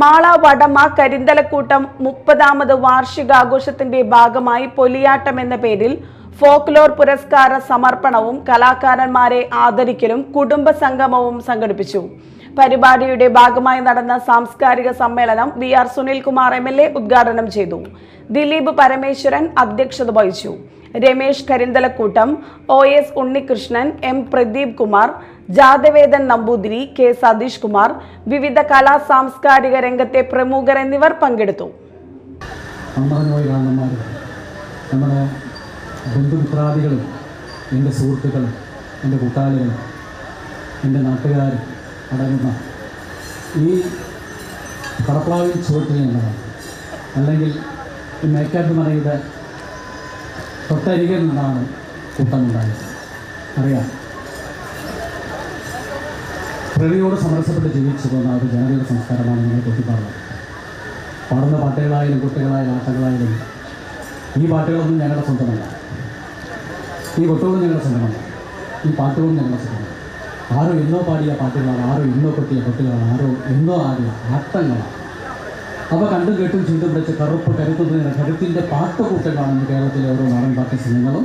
മാള വടമ കരിന്തലക്കൂട്ടം മുപ്പതാമത് വാർഷികാഘോഷത്തിന്റെ ഭാഗമായി പൊലിയാട്ടം എന്ന പേരിൽ ഫോക്ലോർ പുരസ്കാര സമർപ്പണവും കലാകാരന്മാരെ ആദരിക്കലും കുടുംബ സംഗമവും സംഘടിപ്പിച്ചു. പരിപാടിയുടെ ഭാഗമായി നടന്ന സാംസ്കാരിക സമ്മേളനം V R Sunilkumar M L A ഉദ്ഘാടനം ചെയ്തു. ദിലീപ് പരമേശ്വരൻ അധ്യക്ഷത വഹിച്ചു. Ramesh Karinthalakkoottam O S Unnikrishnan M. Pradeep Kumar Jathavedan Namboothiri K. Satheesh Kumar വിവിധ കലാ സാംസ്കാരിക രംഗത്തെ പ്രമുഖർ എന്നിവർ പങ്കെടുത്തു. നമ്മുടെ എന്റെ സുഹൃത്തുക്കളും എന്റെ കൂട്ടാളികളും എന്റെ നാട്ടുകാരും അടങ്ങുന്ന ഈ കടപ്പാവിൽ ചുവട്ടിൽ നിന്നാണ്. അല്ലെങ്കിൽ ഈ മേക്കാപ്പ് മറയുടെ തൊട്ടരികിൽ നിന്നാണ് കൂട്ടമുണ്ടായത്. അറിയാം. പ്രകൃതിയോട് സമരസപ്പെട്ട് ജീവിച്ചു പോകുന്ന ഒരു ജനതയുടെ സംസ്കാരമാണ് നിങ്ങൾ തൊട്ടിപ്പാടുന്നത് പാടുന്ന പാട്ടുകളായാലും കുട്ടികളായാലും ആട്ടകളായാലും ഈ പാട്ടുകളൊന്നും ഞങ്ങളുടെ സ്വന്തമല്ല. ഈ കൊട്ടുകളും ഞങ്ങളുടെ സ്വന്തമല്ല. ഈ പാട്ടുകളും ഞങ്ങളുടെ സ്വന്തമല്ല. ആരോ എന്നോ പാടിയ പാട്ടുകളാണ് ആരോ എന്നോ കൊട്ടിയ കൊട്ടുകളാണ് ആരോ എന്നോ ആടിയ ആട്ടങ്ങളാണ്. അവ കണ്ടും കേട്ടും ചീണ്ടും പിടിച്ച് കറുപ്പ് കരുത്തുന്നതിന് കരുത്തിന്റെ പാട്ടുകൂട്ടങ്ങളാണ് കേരളത്തിലെ ഓരോ നാടൻ പാട്ട് സിനിമകളും.